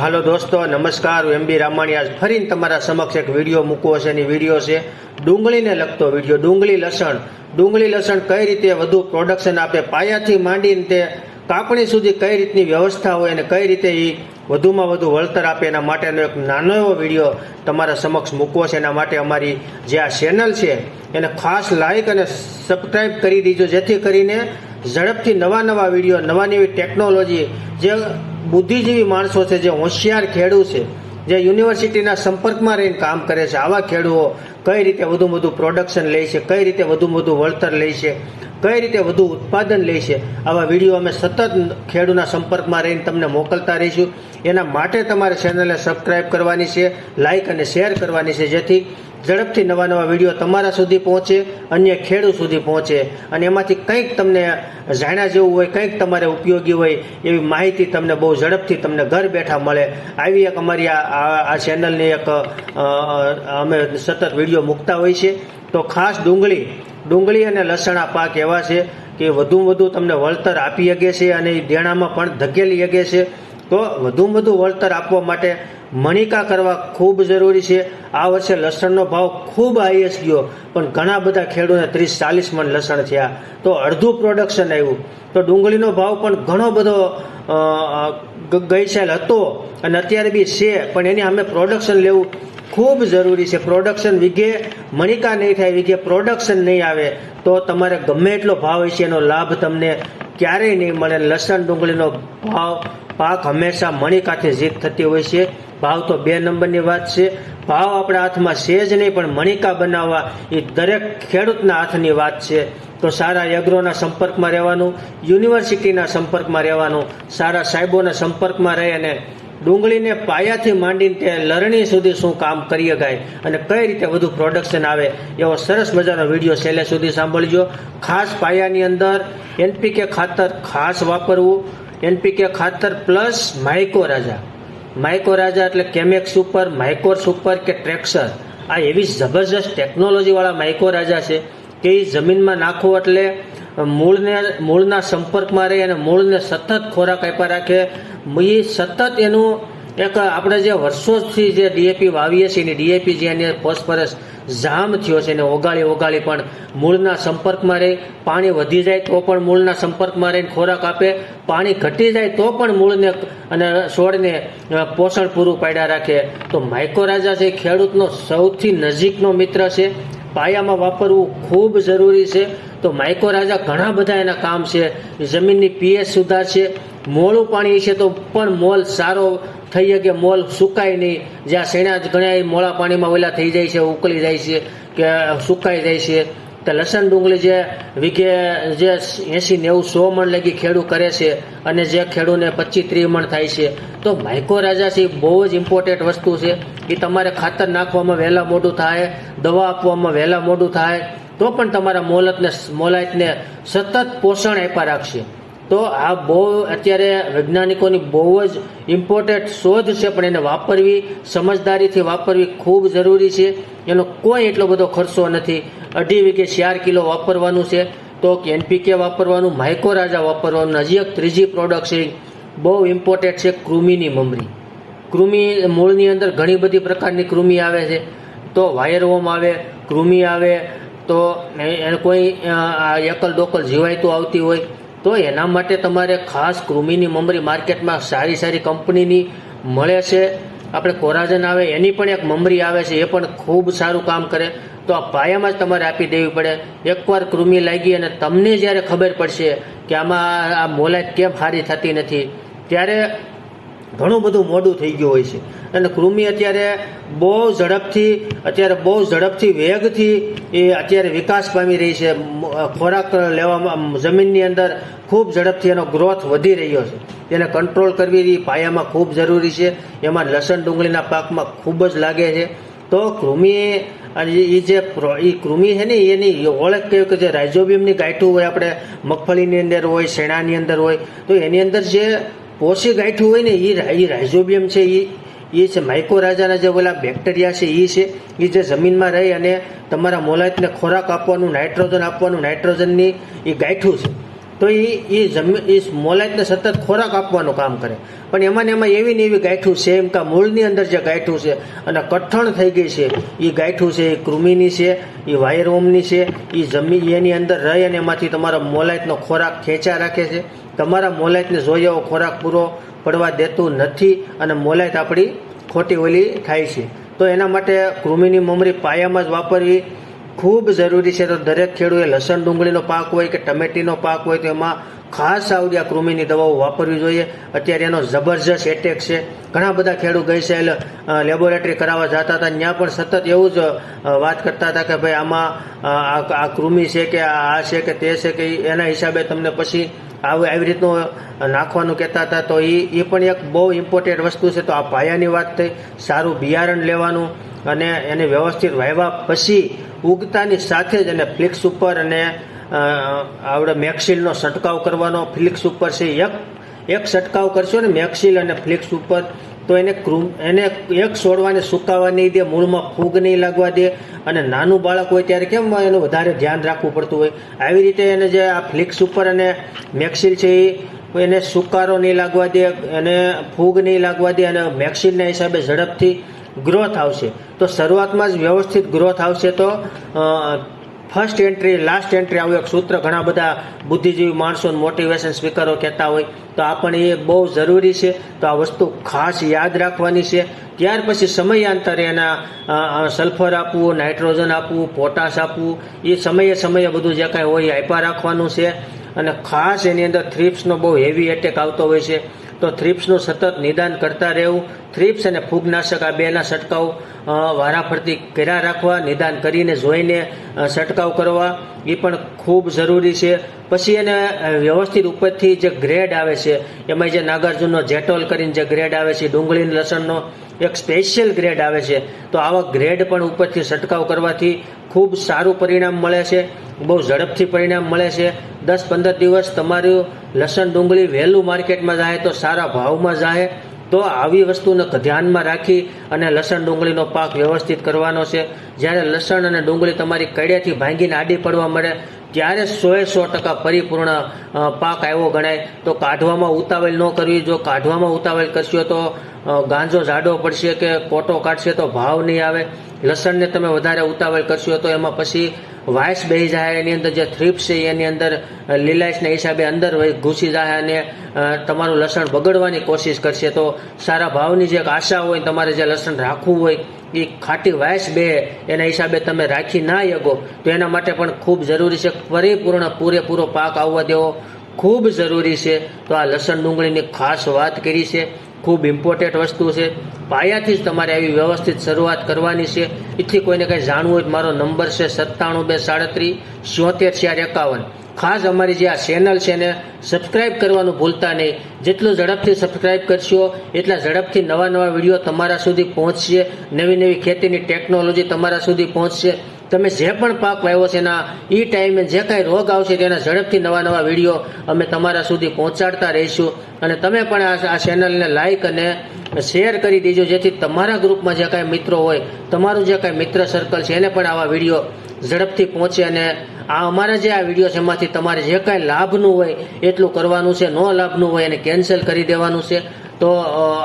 હાલો દોસ્તો, નમસ્કાર. હું એમ બી રામાણી. ફરીને તમારા સમક્ષ એક વીડિયો મૂકવો છે. એની વીડિયો છે ડુંગળીને લગતો વીડિયો, ડુંગળી લસણ. ડુંગળી લસણ કઈ રીતે વધુ પ્રોડક્શન આપે, પાયાથી માંડીને તે કાપણી સુધી કઈ રીતની વ્યવસ્થા હોય અને કઈ રીતે એ વધુમાં વધુ વળતર આપે, એના માટેનો એક નાનો એવો વીડિયો તમારા સમક્ષ મૂકવો છે. એના માટે અમારી જે આ ચેનલ છે, એને ખાસ લાઈક અને સબસ્ક્રાઈબ કરી દીજો, જેથી કરીને ઝડપથી નવા નવા વીડિયો નવા નવી ટેકનોલોજી જે બુદ્ધિજીવી માણસો છે, જે હોશિયાર ખેડૂ છે, જે યુનિવર્સિટીના સંપર્કમાં રહીને કામ કરે છે, આવા ખેડૂઓ કઈ રીતે વધુ વધુ પ્રોડક્શન લે છે, કઈ રીતે વધુ વધુ વળતર લે છે, કઈ રીતે વધુ ઉત્પાદન લે છે, આવા વીડિયો અમે સતત ખેડૂના સંપર્કમાં રહીને તમને મોકલતા રહીશું. એના માટે તમારે ચેનલને સબસ્ક્રાઈબ કરવાની છે લાઇક અને શેર કરવાની છે, જેથી ઝડપથી નવા નવા વીડિયો તમારા સુધી પહોંચે, અન્ય ખેડૂત સુધી પહોંચે. અને એમાંથી કંઈક તમને જાણ્યા જેવું હોય, કંઈક તમારે ઉપયોગી હોય, એવી માહિતી તમને બહુ ઝડપથી તમને ઘર બેઠા મળે. આવી એક અમારી આ આ- આ ચેનલની એક અમે સતત વીડિયો મૂકતા હોય છે. તો ખાસ ડુંગળી ડુંગળી અને લસણા પાક એવા છે કે વધુ વધુ તમને વળતર આપી શકે છે અને એ દેણામાં પણ ધકેલી શકે છે. તો વધુમાં વધુ વળતર આપવા માટે મણિકા કરવા ખૂબ જરૂરી છે. આ વર્ષે લસણનો ભાવ ખૂબ હાઈએસ્ટ ગયો. પણ ઘણા બધા ખેડૂતોને ત્રીસ ચાલીસ મણ લસણ થયા. તો અડધું પ્રોડક્શન આવ્યું. તો ડુંગળીનો ભાવ પણ ઘણો બધો ગઈસેલ ગઈ સાલ હતો અને અત્યારે બી છે. પણ એની અમે પ્રોડક્શન લેવું ખૂબ જરૂરી છે. પ્રોડક્શન વિઘે મણિકા નહીં થાય, વિઘે પ્રોડક્શન નહીં આવે. તો તમારે ગમે એટલો ભાવ હશે એનો લાભ તમને ક્યારેય નહીં મળે. લસણ ડુંગળીનો ભાવ પાક હંમેશા મણિકાથી જીત થતી હોય છે. ભાવ તો બે નંબરની વાત છે. ભાવ આપણા હાથમાં છે જ નહીં, પણ મણિકા બનાવવા એ દરેક ખેડૂતના હાથની વાત છે. તો સારા એગ્રોના સંપર્કમાં રહેવાનું, યુનિવર્સિટીના સંપર્કમાં રહેવાનું, સારા સાહેબોના સંપર્કમાં રહી અને ડુંગળીને પાયાથી માંડીને તે લરણી સુધી શું કામ કરી શકાય અને કઈ રીતે વધુ પ્રોડક્શન આવે? એવો સરસ મજાનો વીડિયો છેલ્લે સુધી સાંભળજો. ખાસ પાયાની અંદર એનપીકે ખાતર ખાસ વાપરવું, એનપીકે ખાતર પ્લસ માઇકો રાજા. માઇકો રાજા એટલે કેમેક્સ ઉપર માઇકોર સુપર કે ટ્રેક્સર? આ એવી જબરજસ્ત ટેકનોલોજીવાળા માઇકો રાજા છે કે એ જમીનમાં નાખો એટલે મૂળને, મૂળના સંપર્કમાં રહી અને મૂળને સતત ખોરાક આપ્યા રાખે. એ સતત એનું એક આપણે જે વર્ષોથી જે ડીએપી વાવીએ છીએ એની ડીએપી જે એની ફોસ્ફરસ જામ થયો છે ને ઓગાળી ઓગાળી પણ મૂળના સંપર્કમાં રહી, પાણી વધી જાય તો પણ મૂળના સંપર્કમાં રહીને ખોરાક આપે, પાણી ઘટી જાય તો પણ મૂળને અને છોડને પોષણ પૂરું પાડ્યા રાખે. તો માઇકોરાજા છે, ખેડૂતનો સૌથી નજીકનો મિત્ર છે. પાયામાં વાપરવું ખૂબ જરૂરી છે. તો માઇકોરાજા ઘણા બધા એના કામ છે. જમીનની પીએચ સુધારશે મોળું પાણી છે તો પણ મોલ સારો થઈ કે મોલ સુકાય નહીં. જ્યાં શેણા ઘણા મોળા પાણીમાં ઓલા થઈ જાય છે, ઉકળી જાય છે, કે સુકાઈ જાય છે. તો લસણ ડુંગળી જે વીઘે જે એંસી નેવું સો મણ લગી ખેડૂ કરે છે અને જે ખેડૂને પચીસ ત્રીસ મણ થાય છે. તો માઇકોરાજા છે એ બહુ જ ઇમ્પોર્ટન્ટ વસ્તુ છે. એ તમારે ખાતર નાખવામાં વહેલા મોડું થાય, દવા આપવામાં વહેલા મોડું થાય, તો પણ તમારા મોલતને, મોલાયતને સતત પોષણ આપ્યા રાખશે. તો આ બહુ અત્યારે વૈજ્ઞાનિકોની બહુ જ ઇમ્પોર્ટન્ટ શોધ છે, પણ એને વાપરવી, સમજદારીથી વાપરવી ખૂબ જરૂરી છે. એનો કોઈ એટલો બધો ખર્ચો નથી. અઢી વીઘે ચાર કિલો વાપરવાનું છે. તો એનપીકે વાપરવાનું માઇકોરાજા વાપરવાનું, હજી એક ત્રીજી પ્રોડક્ટ છે. બહુ ઇમ્પોર્ટન્ટ છે કૃમિની મમરી. કૃમિ મૂળની અંદર ઘણી બધી પ્રકારની કૃમિ આવે છે. તો વાયરવોમ આવે, કૃમિ આવે, તો એને કોઈ એકલ ડોકલ જીવાયતું આવતી હોય. તો એના માટે તમારે ખાસ કૃમિની મમરી માર્કેટમાં સારી સારી કંપનીની મળે છે. આપણે કોરાજન આવે, એની પણ એક મમરી આવે છે, એ પણ ખૂબ સારું કામ કરે. તો આ પાયામાં જ તમારે આપી દેવી પડે. એકવાર કૃમિ લાગી અને તમને જ્યારે ખબર પડશે કે આમાં આ મોલાત કેમ સારી થતી નથી, ત્યારે ઘણું બધું મોડું થઈ ગયું હોય છે. અને કૃમિ અત્યારે બહુ ઝડપથી, અત્યારે બહુ ઝડપથી, વેગથી એ અત્યારે વિકાસ પામી રહી છે. ખોરાક લેવામાં જમીનની અંદર ખૂબ ઝડપથી એનો ગ્રોથ વધી રહ્યો છે. એને કંટ્રોલ કરવી એ પાયામાં ખૂબ જરૂરી છે. એમાં લસણ ડુંગળીના પાકમાં ખૂબ જ લાગે છે. તો કૃમિ એ જે એ કૃમિ છે ને, એની ઓળખ કહ્યું કે જે રાઇઝોબિયમની ગાંઠું હોય, આપણે મગફળીની અંદર હોય, શેણાની અંદર હોય, તો એની અંદર જે પોષી ગાંઠું હોય ને એ એ રાઇઝોબિયમ છે એ એ છે માઇકોરાજાના જે ઓલા બેક્ટેરિયા છે એ છે. એ જે જમીનમાં રહી અને તમારા મોલાયતને ખોરાક આપવાનું, નાઇટ્રોજન આપવાનું, નાઇટ્રોજનની એ ગાંઠું છે. તો એ એ જમી એ મોલાયતને સતત ખોરાક આપવાનું કામ કરે. પણ એમાં ને એમાં એવી ને એવી ગાંઠું છે, એમ કે મૂળની અંદર જે ગાંઠું છે, અને કઠણ થઈ ગઈ છે એ ગાંઠું છે એ કૃમિની છે એ વાયરવોમની છે એ જમી, એની અંદર રહી અને એમાંથી તમારા મોલાયતનો ખોરાક ખેંચા રાખે છે. તમારા મોલાઈટને જોઈએ એવો ખોરાક પૂરો પડવા દેતું નથી અને મોલાઈટ આપણી ખોટી ઓલી થાય છે. તો એના માટે કૃમિની મમરી પાયામાં જ વાપરવી ખૂબ જરૂરી છે. તો દરેક ખેડૂએ લસણ ડુંગળીનો પાક હોય કે ટમેટીનો પાક હોય તો એમાં ખાસ આવડી આ કૃમિની દવાઓ વાપરવી જોઈએ. અત્યારે એનો જબરજસ્ત એટેક છે. ઘણા બધા ખેડૂત ગઈ સાલ લેબોરેટરી કરાવવા જતા હતા. ત્યાં પણ સતત એવું જ વાત કરતા હતા કે ભાઈ આમાં આ કૃમિ છે કે આ છે કે તે છે કે એના હિસાબે તમને પછી આવી આવી રીતનું નાખવાનું કહેતા હતા, તો એ એ પણ એક બહુ ઇમ્પોર્ટન્ટ વસ્તુ છે. તો આ પાયાની વાત થઈ, સારું બિયારણ લેવાનું અને એને વ્યવસ્થિત વાવ્યા પછી ઉગતાની સાથે જ એને ફ્લિક્સ ઉપર અને આવડે મેક્સિલનો છંટકાવ કરવાનો, ફ્લિક્સ ઉપર છે એક એક છંટકાવ કરશો ને મેક્સિલ અને ફ્લિક્સ ઉપર, તો એને ક્રૂમ એને એક છોડવાને સુકાવા નહીં દે, મૂળમાં ફૂગ નહીં લાગવા દે. અને નાનું બાળક હોય ત્યારે કેમ એનું વધારે ધ્યાન રાખવું પડતું હોય? આવી રીતે એને જે આ ફ્લિક્સ ઉપર અને મેક્સિલ છે એ, એને સુકારો નહીં લાગવા દે, એને ફૂગ નહીં લાગવા દે અને મેક્સિલના હિસાબે ઝડપથી ગ્રોથ આવશે. તો શરૂઆતમાં જ વ્યવસ્થિત ગ્રોથ આવશે તો ફર્સ્ટ એન્ટ્રી લાસ્ટ એન્ટ્રી આવું એક સૂત્ર ઘણા બધા બુદ્ધિજીવી માણસો મોટિવેશન સ્પીકરો કહેતા હોય. તો આ પણ એ બહુ જરૂરી છે. તો આ વસ્તુ ખાસ યાદ રાખવાની છે. ત્યાર પછી સમયાંતરે એના સલ્ફર આપવું નાઇટ્રોજન આપવું પોટાશ આપવું, એ સમયે સમયે બધું જે કાંઈ હોય એ આપ્યા રાખવાનું છે. અને ખાસ એની અંદર થ્રીપ્સનો બહુ હેવી એટેક આવતો હોય છે. તો થ્રિપ્સનું સતત નિદાન કરતા રહેવું, થ્રિપ્સ અને ફૂગનાશક આ બેના છંટકાવ વારાફરતી કર્યા રાખવા, નિદાન કરીને જોઈને છંટકાવ કરવા એ પણ ખૂબ જરૂરી છે. પછી એને વ્યવસ્થિત ઉપરથી જે ગ્રેડ આવે છે એમાં જે નાગાર્જુનનો જેટોલ કરીને જે ગ્રેડ આવે છે ડુંગળી લસણનો એક સ્પેશિયલ ગ્રેડ આવે છે, તો આવા ગ્રેડ પણ ઉપરથી છંટકાવ કરવાથી ખૂબ સારું પરિણામ મળે છે, બહુ ઝડપથી પરિણામ મળે છે દસ પંદર દિવસ તમારું લસણ ડુંગળી વહેલું માર્કેટમાં જાય તો સારા ભાવમાં જાય, તો આવી વસ્તુને ધ્યાનમાં રાખી અને લસણ ડુંગળીનો પાક વ્યવસ્થિત કરવાનો છે. જ્યારે લસણ અને ડુંગળી તમારી કડિયાથી ભાંગીને આડી પડવા મળે, ત્યારે સોએ સો ટકા પરિપૂર્ણ પાક આવ્યો ગણાય. તો કાઢવામાં ઉતાવળ ન કરવી. જો કાઢવામાં ઉતાવળ કરશો તો ગાંજો જાડો પડશે કે કોટો કાઢશે તો ભાવ નહીં આવે. લસણને તમે વધારે ઉતાવળ કરશો તો એમાં પછી વાયસ બેસી જાય એની અંદર જે થ્રીપ્સ છે, એની અંદર લીલાશના હિસાબે અંદર ઘૂસી જાય અને તમારું લસણ બગડવાની કોશિશ કરશે. તો સારા ભાવની જે આશા હોય તમારે જે લસણ રાખવું હોય, એ ખાટી વાયસ બે એના હિસાબે તમે રાખી ના શકો. તો એના માટે પણ ખૂબ જરૂરી છે. પરિપૂર્ણ પૂરેપૂરો પાક આવવા દેવો ખૂબ જરૂરી છે. તો આ લસણ ડુંગળીની ખાસ વાત કરી છે. ખૂબ ઇમ્પોર્ટન્ટ વસ્તુ છે. પાયાથી જ તમારે આવી વ્યવસ્થિત શરૂઆત કરવાની છે. એથી કોઈને કંઈ જાણવું હોય મારો નંબર છે સત્તાણું બે સાડત્રીસ સિત્તેર ચાર, એકાવન. ખાસ અમારી જે આ ચેનલ છે એને સબસ્ક્રાઇબ કરવાનું ભૂલતા નહીં. જેટલું ઝડપથી સબસ્ક્રાઇબ કરશો, એટલા ઝડપથી નવા નવા વીડિયો તમારા સુધી પહોંચશે. નવી નવી ખેતીની ટેકનોલોજી તમારા સુધી પહોંચશે. તમે જે પણ પાક વાવ્યો છે એના એ ટાઈમે જે કાંઈ રોગ આવશે તેના ઝડપથી નવા નવા વીડિયો અમે તમારા સુધી પહોંચાડતા રહીશું. અને તમે પણ આ ચેનલને લાઈક અને શેર કરી દેજો, જેથી તમારા ગ્રુપમાં જે કાંઈ મિત્રો હોય, તમારું જે કાંઈ મિત્ર સર્કલ છે, એને પણ આવા વીડિયો ઝડપથી પહોંચે અને આ અમારા જે આ વીડિયો છે, એમાંથી તમારે જે કાંઈ લાભનું હોય, એટલું કરવાનું છે, ન લાભનું હોય, એને કેન્સલ કરી દેવાનું છે. તો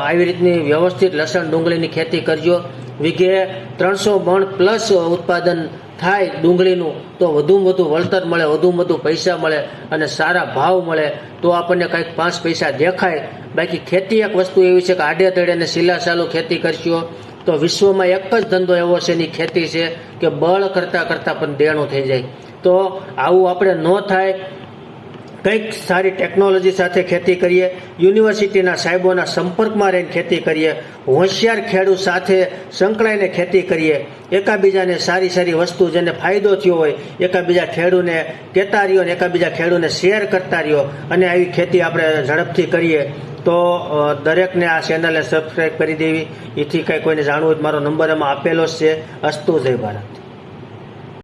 આવી રીતની વ્યવસ્થિત લસણ ડુંગળીની ખેતી કરજો. વીઘે ત્રણસો મણ પ્લસ ઉત્પાદન થાય ડુંગળીનું, તો વધુમાં વધુ વળતર મળે, વધુમાં વધુ પૈસા મળે અને સારા ભાવ મળે, તો આપણને કંઈક પાંચ પૈસા દેખાય. બાકી ખેતી એક વસ્તુ એવી છે કે આડે તળે અને સિલાસાલું ખેતી કરશો, તો વિશ્વમાં એક જ ધંધો એવો છે એની ખેતી છે કે બળ કરતાં કરતાં પણ દેણું થઈ જાય. તો આવું આપણે ન થાય કંઈક સારી ટેકનોલોજી સાથે ખેતી કરીએ, યુનિવર્સિટીના સાહેબોના સંપર્કમાં રહીને ખેતી કરીએ, હોશિયાર ખેડૂત સાથે સંકળાઈને ખેતી કરીએ, એકાબીજાને સારી સારી વસ્તુ જેને ફાયદો થયો હોય, એકાબીજા ખેડૂને કહેતા રહ્યો અને એકાબીજા ખેડૂને શેર કરતા રહ્યો અને આવી ખેતી આપણે ઝડપથી કરીએ, તો દરેકને આ ચેનલને સબસ્ક્રાઈબ કરી દેવી. એથી કંઈ કોઈને જાણવું હોય મારો નંબર એમાં આપેલો જ છે. અસ્તુ જય ભારત.